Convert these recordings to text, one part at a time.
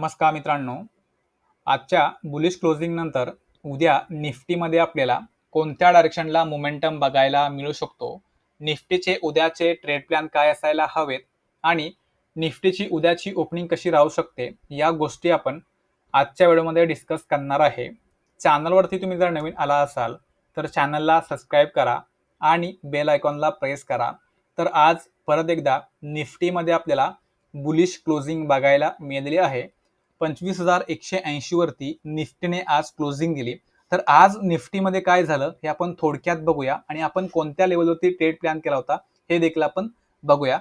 नमस्कार मित्रांनो. आजच्या बुलिश क्लोजिंग नंतर उद्या निफ्टीमध्ये आपल्याला कोणत्या डायरेक्शनला मोमेंटम बघायला मिळू शकतो? निफ्टीचे उद्याचे ट्रेड प्लॅन काय असायला हवेत? आणि निफ्टीची उद्याची ओपनिंग कशी राहू शकते? या गोष्टी आपण आजच्या व्हिडिओमध्ये डिस्कस करणार आहे. चॅनलवरती तुम्ही जर नवीन आला असाल तर चॅनलला सबस्क्राईब करा आणि बेल आयकॉनला प्रेस करा. तर आज परत एकदा निफ्टीमध्ये आपल्याला बुलिश क्लोजिंग बघायला मिळालेली आहे. पंचवीस हजार एकशे ऐंशी वरती निफ्टीने आज क्लोजिंग दिली. तर आज निफ्टीमध्ये काय झालं हे आपण थोडक्यात बघूया. आणि आपण कोणत्या लेवलवरती ट्रेड प्लॅन केला होता हे देखील आपण बघूया.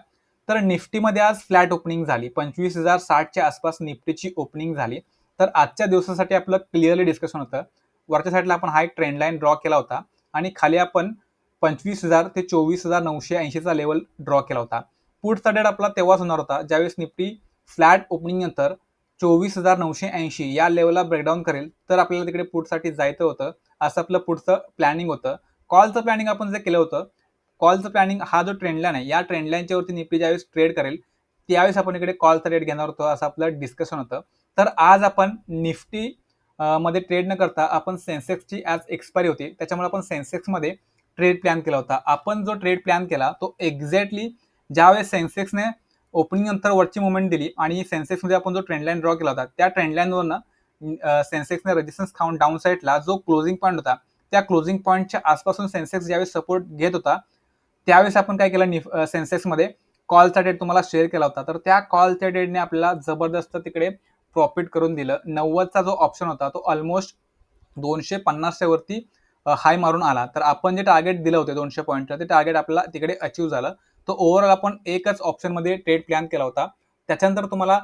तर निफ्टीमध्ये आज फ्लॅट ओपनिंग झाली. पंचवीस हजार साठच्या आसपास निफ्टीची ओपनिंग झाली. तर आजच्या दिवसासाठी आपलं क्लिअरली डिस्कशन होतं. वरच्या साईडला आपण हा एक ट्रेंड लाईन ड्रॉ केला होता. आणि खाली आपण पंचवीस हजार ते चोवीस हजार नऊशे ऐंशीचा लेवल ड्रॉ केला होता. पुढचा डेट आपला तेव्हाच होणार होता. ज्यावेळेस निफ्टी फ्लॅट ओपनिंग नंतर चोवीस हजार नऊशे ऐंशी. या लेवलला ब्रेकडाऊन करेल. तर आपल्याला तिकडे पुढसाठी जायचं होतं. असं आपलं पुढचं प्लॅनिंग होतं. कॉलचं प्लॅनिंग आपण जे केलं होतं कॉलचं प्लॅनिंग हा जो ट्रेंडलाईन आहे या ट्रेंडलाईनच्यावरती लाईनच्या वरती निफ्टी ज्यावेळेस ट्रेड करेल त्यावेळेस आपण इकडे कॉलचा रेट घेणार होतो असं आपलं डिस्कशन होतं. तर आज आपण निफ्टी मध्ये ट्रेड न करता आपण सेन्सेक्सची आज एक्सपायरी होती. त्याच्यामुळे आपण सेन्सेक्समध्ये ट्रेड प्लॅन केला होता. आपण जो ट्रेड प्लॅन केला तो एक्झॅक्टली ज्यावेळेस सेन्सेक्सने ओपनिंग नंतर वरची मुवमेंट दिली आणि सेन्सेक्समध्ये आपण जो ट्रेंडलाईन ड्रॉ केला होता त्या ट्रेंडलाईनवरनं सेन्सेक्सने रेजिस्टन्स खाऊन डाऊन साईडला जो क्लोजिंग पॉईंट होता त्या क्लोजिंग पॉईंटच्या आसपासून सेन्सेक्स ज्यावेळेस सपोर्ट घेत होता त्यावेळेस आपण काय केलं निफ सेन्सेक्समध्ये कॉलचा डेट तुम्हाला शेअर केला होता. तर त्या कॉलच्या डेटने आपल्याला जबरदस्त तिकडे प्रॉफिट करून दिलं. नव्वदचा जो ऑप्शन होता तो ऑलमोस्ट दोनशे पन्नासच्या वरती हाय मारून आला. तर आपण जे टार्गेट दिलं होतं दोनशे पॉईंटचं ते टार्गेट आपल्याला तिकडे अचीव झालं. तो ओव्हरऑल आपण एकच ऑप्शनमध्ये ट्रेड प्लॅन केला होता. त्याच्यानंतर तुम्हाला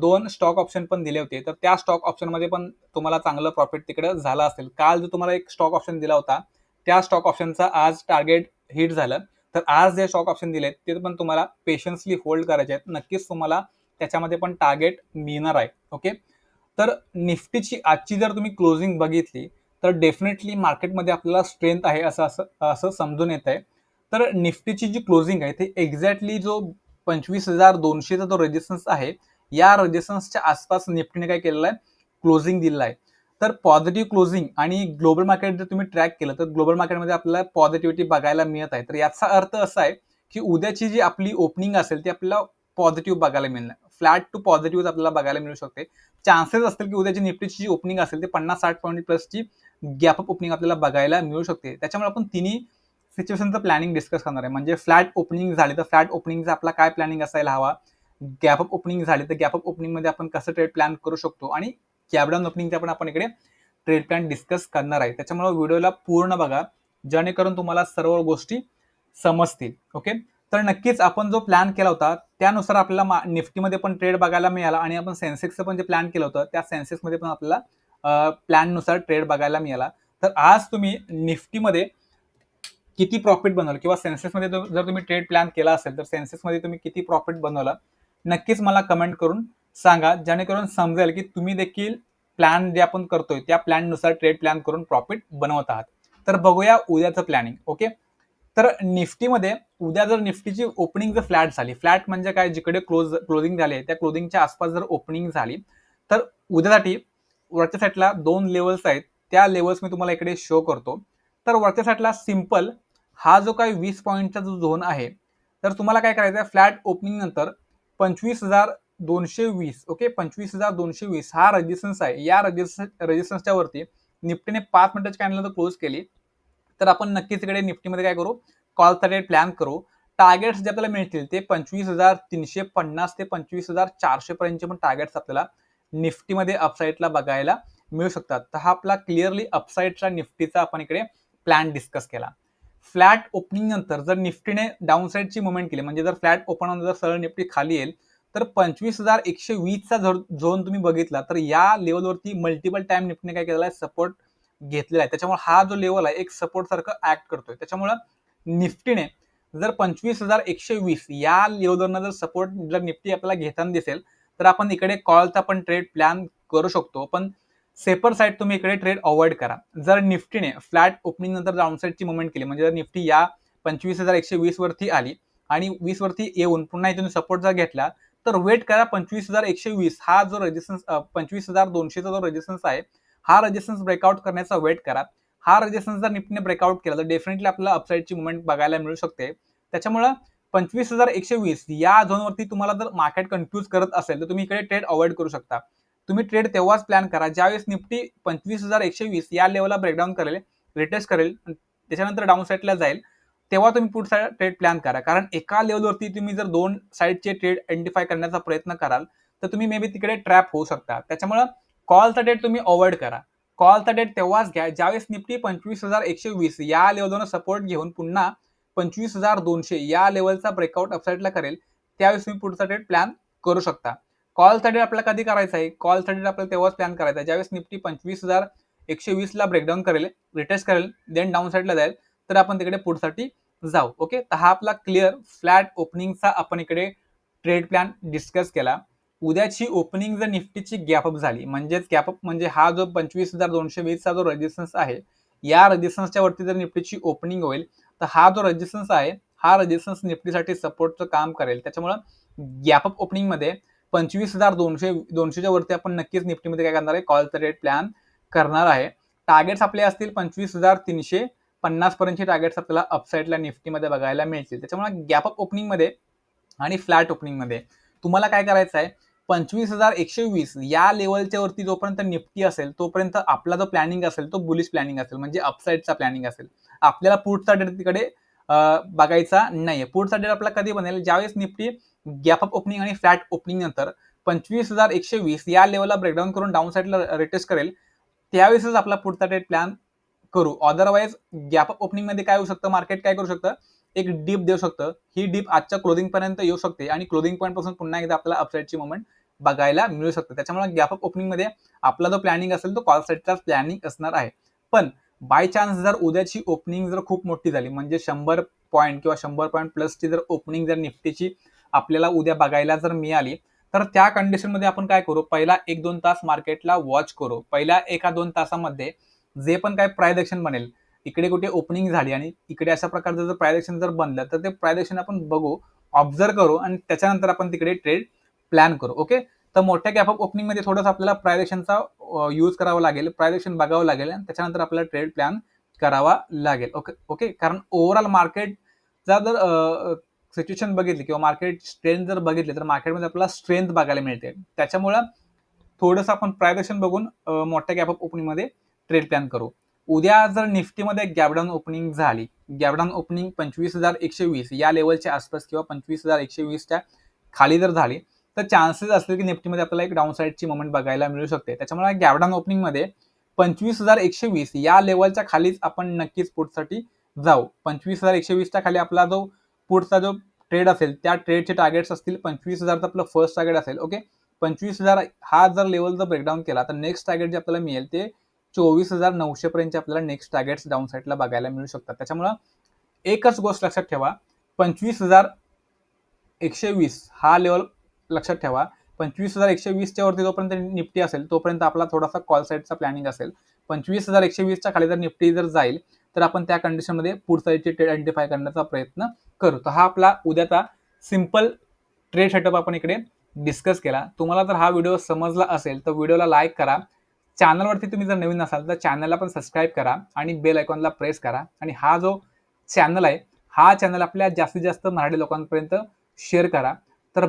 दोन स्टॉक ऑप्शन पण दिले होते. तर त्या स्टॉक ऑप्शनमध्ये पण तुम्हाला चांगलं प्रॉफिट तिकडे झालं असेल. काल जो तुम्हाला एक स्टॉक ऑप्शन दिला होता त्या स्टॉक ऑप्शनचा आज टार्गेट हिट झालं. तर आज जे स्टॉक ऑप्शन दिले ते पण तुम्हाला पेशन्सली होल्ड करायचे आहेत. नक्कीच तुम्हाला त्याच्यामध्ये पण टार्गेट मिळणार आहे. ओके तर निफ्टीची आजची जर तुम्ही क्लोजिंग बघितली तर डेफिनेटली मार्केटमध्ये आपल्याला स्ट्रेंथ आहे असं असं असं समजून येत आहे तर निफ्टीची जी क्लोजिंग आहे ते एक्झॅक्टली जो पंचवीस हजार दोनशेचा जो रेजिस्टन्स आहे या रेजिस्टन्सच्या आसपास निफ्टीने काय केलेलं आहे? क्लोजिंग दिलेलं आहे. तर पॉझिटिव्ह क्लोजिंग आणि ग्लोबल मार्केट जर तुम्ही ट्रॅक केलं तर ग्लोबल मार्केटमध्ये आपल्याला पॉझिटिव्हिटी बघायला मिळत आहे. तर याचा अर्थ असा आहे की उद्याची जी आपली ओपनिंग असेल ती आपल्याला पॉझिटिव्ह बघायला मिळणार. फ्लॅट टू पॉझिटिव्ह आपल्याला बघायला मिळू शकते. चान्सेस असतील की उद्याची निफ्टीची जी ओपनिंग असेल ते पन्नास साठ पॉईंट प्लसची गॅप अप ओपनिंग आपल्याला बघायला मिळू शकते. त्याच्यामुळे आपण तिन्ही सिच्युएशनचं प्लॅनिंग डिस्कस करणार आहे. म्हणजे फ्लॅट ओपनिंग झाली तर फ्लॅट ओपनिंगचा आपला काय प्लॅनिंग असायला हवा? गॅप अप ओपनिंग झाली तर गॅप अप ओपनिंगमध्ये आपण कसं ट्रेड प्लॅन करू शकतो? आणि कॅबडाऊन ओपनिंगचा पण आपण इकडे ट्रेड प्लॅन डिस्कस करणार आहे. त्याच्यामुळे व्हिडिओला पूर्ण बघा. जेणेकरून तुम्हाला सर्व गोष्टी समजतील. ओके तर नक्कीच आपण जो प्लॅन केला होता त्यानुसार आपल्याला निफ्टीमध्ये पण ट्रेड बघायला मिळाला आणि आपण सेन्सेक्सचं पण जे प्लॅन केलं होतं त्या सेन्सेक्समध्ये पण आपल्याला प्लॅननुसार ट्रेड बघायला मिळाला. तर आज तुम्ही निफ्टीमध्ये किती प्रॉफिट बनवलं? किंवा सेन्सेसमध्ये जर तुम्ही ट्रेड प्लॅन केला असेल तर सेन्सेसमध्ये तुम्ही किती प्रॉफिट बनवलं? नक्कीच मला कमेंट करून सांगा जेणेकरून समजेल की तुम्ही देखील प्लॅन जे आपण करतोय त्या प्लॅननुसार ट्रेड प्लॅन करून प्रॉफिट बनवत आहात. तर बघूया उद्याचं प्लॅनिंग ओके तर निफ्टीमध्ये उद्या जर निफ्टीची ओपनिंग जर फ्लॅट झाली फ्लॅट म्हणजे काय? जिकडे क्लोज क्लोजिंग झाले त्या क्लोजिंगच्या आसपास जर ओपनिंग झाली तर उद्यासाठी वरच्या साईडला दोन लेवल्स आहेत. त्या लेवल्स मी तुम्हाला इकडे शो करतो. तर वरच्या साईडला सिंपल हा जो काही वीस पॉईंटचा जो झोन आहे तर तुम्हाला काय करायचं आहे फ्लॅट ओपनिंग नंतर पंचवीस हजार दोनशे वीस ओके पंचवीस हजार दोनशे वीस हा रजिस्टन्स आहे. या रजिस्टन्स रजिस्टन्सच्या वरती निफ्टीने पाच मिनिटाची कॅन्डल जर क्लोज केली. तर आपण नक्कीच इकडे निफ्टीमध्ये काय करू? कॉल रेट प्लॅन करू. टार्गेट्स जे आपल्याला मिळतील ते पंचवीस हजार तीनशे पन्नास ते पंचवीस हजार चारशे पर्यंतचे पण टार्गेट्स आपल्याला निफ्टीमध्ये अपसाईडला बघायला मिळू शकतात. तर हा आपला क्लिअरली अपसाईडचा निफ्टीचा आपण इकडे प्लॅन डिस्कस केला. फ्लॅट ओपनिंग नंतर जर निफ्टीने डाऊन साईडची मुवमेंट केली म्हणजे जर फ्लॅट ओपन जर सरळ निफ्टी खाली येईल तर पंचवीस हजार एकशे वीसचा झोन तुम्ही बघितला तर या लेवलवरती मल्टिपल टाइम निफ्टीने काय केलेला आहे सपोर्ट घेतलेला आहे. त्याच्यामुळे हा जो लेवल आहे एक सपोर्ट सारखं ऍक्ट करतोय. त्याच्यामुळं निफ्टीने जर पंचवीस हजार एकशे वीस या लेवलवरनं जर सपोर्ट जर निफ्टी आपल्याला घेताना दिसेल तर आपण इकडे कॉलचा पण ट्रेड प्लॅन करू शकतो. पण सेपर साईड तुम्ही इकडे ट्रेड अवॉइड करा. जर निफ्टीने फ्लॅट ओपनिंग नंतर डाऊनसाईडची मुवमेंट केली म्हणजे जर निफ्टी या पंचवीस हजार एकशे वीस वरती आली आणि वीस वरती येऊन पुन्हा इथून सपोर्ट जर घेतला तर वेट करा पंचवीस हजार एकशे वीस. हा जो रेजिस्टन्स पंचवीस हजार दोनशेचा जो रेजिस्टन्स आहे हा रेजिस्टन्स ब्रेकआउट करण्याचा वेट करा. हा रेजिस्टन्स जर निफ्टीने ब्रेकआउट केला तर डेफिनेटली आपल्याला अपसाईडची मुवमेंट बघायला मिळू शकते. त्याच्यामुळं पंचवीस हजार एकशे वीस या झोनवरती तुम्हाला जर मार्केट कन्फ्यूज करत असेल तर तुम्ही इकडे ट्रेड अवॉइड करू शकता. तुम्ही ट्रेड तेव्हाच प्लॅन करा. ज्यावेळेस निफ्टी पंचवीस हजार एकशे वीस या लेवलला ब्रेकडाऊन करेल रिटेस्ट करेल त्याच्यानंतर डाऊन साईडला जाईल तेव्हा तुम्ही पुढचा ट्रेड प्लॅन करा. कारण एका लेवलवरती तुम्ही जर दोन साईडचे ट्रेड आयडेंटिफाय करण्याचा प्रयत्न कराल तर तुम्ही मे बी तिकडे ट्रॅप होऊ शकता. त्याच्यामुळं कॉलचा डेट तुम्ही अवॉइड करा. कॉलचा डेट तेव्हाच घ्या. ज्यावेळेस निफ्टी पंचवीस हजार एकशे वीस या लेवलवरून सपोर्ट घेऊन पुन्हा पंचवीस हजार दोनशे या लेवलचा ब्रेकआउट अपसाईडला करेल त्यावेळेस तुम्ही पुढचा डेट प्लॅन करू शकता. कॉल डेट आपल्याला कधी करायचा आहे? कॉल डेट आपल्याला तेव्हाच प्लॅन करायचा आहे. ज्यावेळेस निफ्टी पंचवीस हजार एकशे वीसला ब्रेकडाऊन करेल रिटेस्ट करेल देन डाऊन साईडला जाईल तर आपण तिकडे पुढसाठी जाऊ. ओके तर हा आपला क्लिअर फ्लॅट ओपनिंगचा आपण इकडे ट्रेड प्लॅन डिस्कस केला. उद्याची ओपनिंग जर निफ्टीची गॅपअप झाली म्हणजेच गॅपअप म्हणजे हा जो पंचवीस हजार दोनशे वीसचा जो रेजिस्टन्स आहे या रेजिस्टन्सच्या वरती जर निफ्टीची ओपनिंग होईल तर हा जो रेजिस्टन्स आहे हा रेजिस्टन्स निफ्टीसाठी सपोर्टचं काम करेल. त्याच्यामुळं गॅपअप ओपनिंगमध्ये पंचवीस हजार दोनशे दोनशेच्या वरती आपण नक्कीच निफ्टीमध्ये काय करणार आहे? कॉलचा रेट प्लॅन करणार आहे. टार्गेट्स आपले असतील पंचवीस हजार तीनशे पन्नास पर्यंतचे टार्गेट्स आपल्याला अपसाईडला निफ्टीमध्ये बघायला मिळतील. त्याच्यामुळे गॅपअप ओपनिंगमध्ये आणि फ्लॅट ओपनिंगमध्ये तुम्हाला काय करायचं आहे? पंचवीस हजार एकशे वीस या लेवलच्या वरती जोपर्यंत निफ्टी असेल तोपर्यंत आपला जो प्लॅनिंग असेल तो बुलिश प्लॅनिंग असेल म्हणजे अपसाईडचा प्लॅनिंग असेल. आपल्याला पुढचा डेट तिकडे बघायचा नाही पुढचा डेट आपला कधी बनेल? ज्यावेळेस निफ्टी गॅपअप ओपनिंग आणि फ्लॅट ओपनिंग नंतर पंचवीस हजार एकशे वीस या लेवलला ब्रेकडाऊन करून डाऊन साईडला रेटेस्ट करेल त्यावेळेसच आपला पुढचा डेट प्लॅन करू. अदरवाईज गॅप अप ओपनिंगमध्ये काय होऊ शकतं? मार्केट काय करू शकतं? एक डीप देऊ शकतं. ही डीप आजच्या क्लोदिंग पर्यंत येऊ शकते आणि क्लोदिंग पॉईंटपासून पुन्हा एकदा आपल्याला अपसाईडची मुवमेंट बघायला मिळू शकते. त्याच्यामुळे गॅप अप आपला जो प्लॅनिंग असेल तो कॉल साईडचाच प्लॅनिंग असणार आहे. पण बाय चान्स जर उद्याची ओपनिंग जर खूप मोठी झाली म्हणजे शंभर पॉईंट किंवा शंभर पॉईंट प्लसची जर ओपनिंग जर निफ्टीची आपल्याला उद्या बघायला जर मिळाली तर त्या कंडिशनमध्ये आपण काय करू? पहिला एक दोन तास मार्केटला वॉच करू. पहिल्या एका दोन तासामध्ये जे पण काय प्रायदक्षण बनेल इकडे कुठे ओपनिंग झाली आणि इकडे अशा प्रकारचं जर प्रायदक्षण जर बनलं तर ते प्रायदक्षण आपण बघू ऑब्झर्व करू आणि त्याच्यानंतर आपण तिकडे ट्रेड प्लॅन करू. ओके तर मोठ्या गॅप ऑफ ओपनिंगमध्ये थोडंसं आपल्याला प्रायदेशनचा यूज करावा लागेल प्रायदेशन बघावं लागेल आणि त्याच्यानंतर आपल्याला ट्रेड प्लॅन करावा लागेल. ओके ओके कारण ओव्हरऑल मार्केटचा जर सिच्युएशन बघितली किंवा मार्केट स्ट्रेंथ जर बघितली तर मार्केटमध्ये आपल्याला स्ट्रेंथ बघायला मिळते. त्याच्यामुळं थोडंसं आपण प्रायदेशन बघून मोठ्या गॅप ऑफ ओपनिंगमध्ये ट्रेड प्लॅन करू. उद्या जर निफ्टीमध्ये गॅबडाऊन ओपनिंग झाली गॅबडाऊन ओपनिंग पंचवीस हजार एकशे वीस या लेवलच्या आसपास किंवा पंचवीस हजार एकशे वीसच्या खाली जर झाली तर चान्सेस असतील की निफ्टीमध्ये आपल्याला एक डाऊन साईडची मुवमेंट बघायला मिळू शकते. त्याच्यामुळे गॅपडाऊन ओपनिंगमध्ये पंचवीस हजार एकशे वीस या लेवलच्या खालीच आपण नक्कीच पुढसाठी जाऊ. पंचवीस हजार एकशे वीसच्या खाली आपला जो पुढचा जो ट्रेड असेल त्या ट्रेडचे टार्गेट्स असतील पंचवीस हजारचं आपलं फर्स्ट टार्गेट असेल ओके पंचवीस हजार हा जर लेवल जर ब्रेकडाऊन केला तर नेक्स्ट टार्गेट जे आपल्याला मिळेल ते चोवीस हजार नऊशे पर्यंत आपल्याला नेक्स्ट टार्गेट्स डाऊन साईडला बघायला मिळू शकतात. त्याच्यामुळं एकच गोष्ट लक्षात ठेवा पंचवीस हजार एकशे वीस हा लेवल लक्षात ठेवा. पंचवीस हजार एकशे वीसच्या वरती जोपर्यंत निफ्टी असेल तोपर्यंत आपला थोडासा कॉल साईडचा प्लॅनिंग असेल. पंचवीस हजार एकशे वीसच्या खाली जर निफ्टी जर जाईल तर आपण त्या कंडिशनमध्ये पुढचा ट्रेड आयडेंटिफाय करण्याचा प्रयत्न करू. तर हा आपला उद्याचा सिंपल ट्रेड सेटअप आपण इकडे डिस्कस केला. तुम्हाला जर हा व्हिडिओ समजला असेल तर व्हिडिओला लाईक करा. चॅनलवरती तुम्ही जर नवीन असाल तर चॅनलला पण सबस्क्राईब करा आणि बेल आयकॉनला प्रेस करा. आणि हा जो चॅनल आहे हा चॅनल आपल्या जास्तीत जास्त मराठी लोकांपर्यंत शेअर करा.